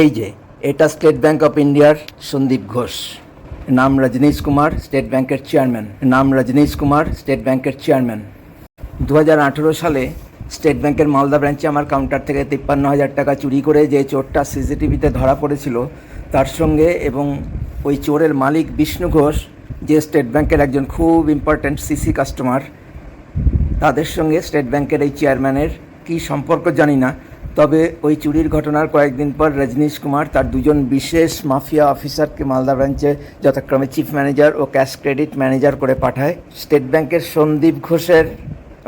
এই যে, এটা স্টেট ব্যাংক অফ ইন্ডিয়ার সন্দীপ ঘোষ। নাম রজনীশ কুমার স্টেট ব্যাংকের চেয়ারম্যান নাম রজনীশ কুমার স্টেট ব্যাংকের চেয়ারম্যান দু হাজার আঠেরো সালে স্টেট ব্যাংকের মালদা ব্রাঞ্চে আমার কাউন্টার থেকে তিপ্পান্ন হাজার টাকা চুরি করে যে চোরটা সিসিটিভিতে ধরা পড়েছিল, তার সঙ্গে এবং ওই চোরের মালিক বিষ্ণু ঘোষ, যে স্টেট ব্যাংকের একজন খুব ইম্পর্ট্যান্ট সিসি কাস্টমার তাদের সঙ্গে স্টেট ব্যাংকের এই চেয়ারম্যানের কী সম্পর্ক জানি না। তবে ওই চুরির ঘটনার কয়েকদিন পর রজনীশ কুমার তার দুজন বিশেষ মাফিয়া অফিসারকে মালদা ব্রাঞ্চে যথাক্রমে চিফ ম্যানেজার ও ক্যাশ ক্রেডিট ম্যানেজার করে পাঠায়। স্টেট ব্যাংকের সন্দীপ ঘোষের,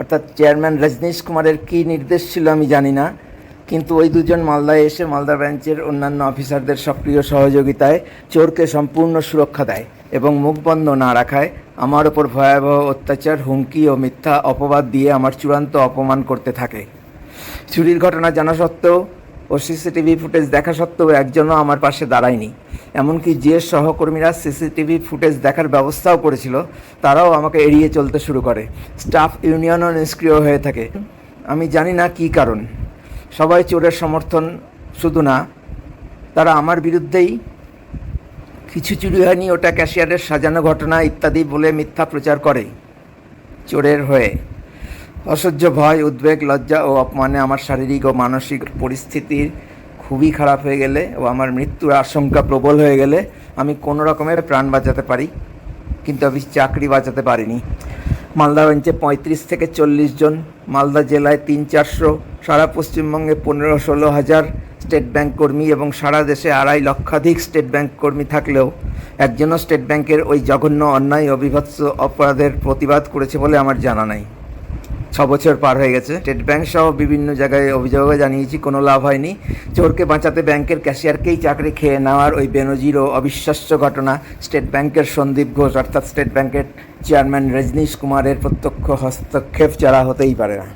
অর্থাৎ চেয়ারম্যান রজনীশ কুমারের কী নির্দেশ ছিল আমি জানি না। কিন্তু ওই দুজন মালদায় এসে মালদা ব্রাঞ্চের অন্যান্য অফিসারদের সক্রিয় সহযোগিতায় চোরকে সম্পূর্ণ সুরক্ষা দেয় এবং মুখ বন্ধ না রাখায় আমার ওপর ভয়াবহ অত্যাচার, হুমকি ও মিথ্যা অপবাদ দিয়ে আমার চূড়ান্ত অপমান করতে থাকে। চুরির ঘটনা জানা সত্ত্বেও ও সিসিটিভি ফুটেজ দেখা সত্ত্বেও একজনও আমার পাশে দাঁড়ায়নি। এমনকি যে সহকর্মীরা সিসিটিভি ফুটেজ দেখার ব্যবস্থাও করেছিল, তারাও আমাকে এড়িয়ে চলতে শুরু করে। স্টাফ ইউনিয়নও নিষ্ক্রিয় হয়ে থাকে। আমি জানি না কী কারণ। সবাই চোরের সমর্থন শুধু না, তারা আমার বিরুদ্ধেই কিছু চুরি হয়নি, ওটা ক্যাশিয়ারের সাজানো ঘটনা ইত্যাদি বলে মিথ্যা প্রচার করে। চোরের হয়ে অসহ্য ভয়, উদ্বেগ, লজ্জা ও অপমানে আমার শারীরিক ও মানসিক পরিস্থিতির খুবই খারাপ হয়ে গেলে ও আমার মৃত্যুর আশঙ্কা প্রবল হয়ে গেলে আমি কোনো রকমের প্রাণ বাঁচাতে পারি, কিন্তু আমি চাকরি বাঁচাতে পারিনি। মালদা ব্রাঞ্চে পঁয়ত্রিশ থেকে চল্লিশ জন, মালদা জেলায় তিন চারশো, সারা পশ্চিমবঙ্গে পনেরো ষোলো হাজার স্টেট ব্যাংক কর্মী এবং সারা দেশে আড়াই লক্ষাধিক স্টেট ব্যাংক কর্মী থাকলেও একজনও স্টেট ব্যাংকের ওই জঘন্য অন্যায় অবিভৎস অপরাধের প্রতিবাদ করেছে বলে আমার জানা নাই। ছ বছর পার হয়ে গেছে। স্টেট ব্যাংক সহ বিভিন্ন জায়গায় অভিযোগ জানিয়েছি, কোনো লাভ হয়নি। চোরকে বাঁচাতে ব্যাংকের ক্যাশিয়ারকেই চাকরি খেয়ে নেওয়ার ওই বেনজির ও অবিশ্বাস্য ঘটনা। স্টেট ব্যাংকের সন্দীপ ঘোষ অর্থাৎ স্টেট ব্যাংকের চেয়ারম্যান রজনীশ কুমারের প্রত্যক্ষ হস্তক্ষেপ ছাড়া হতেই পারে না।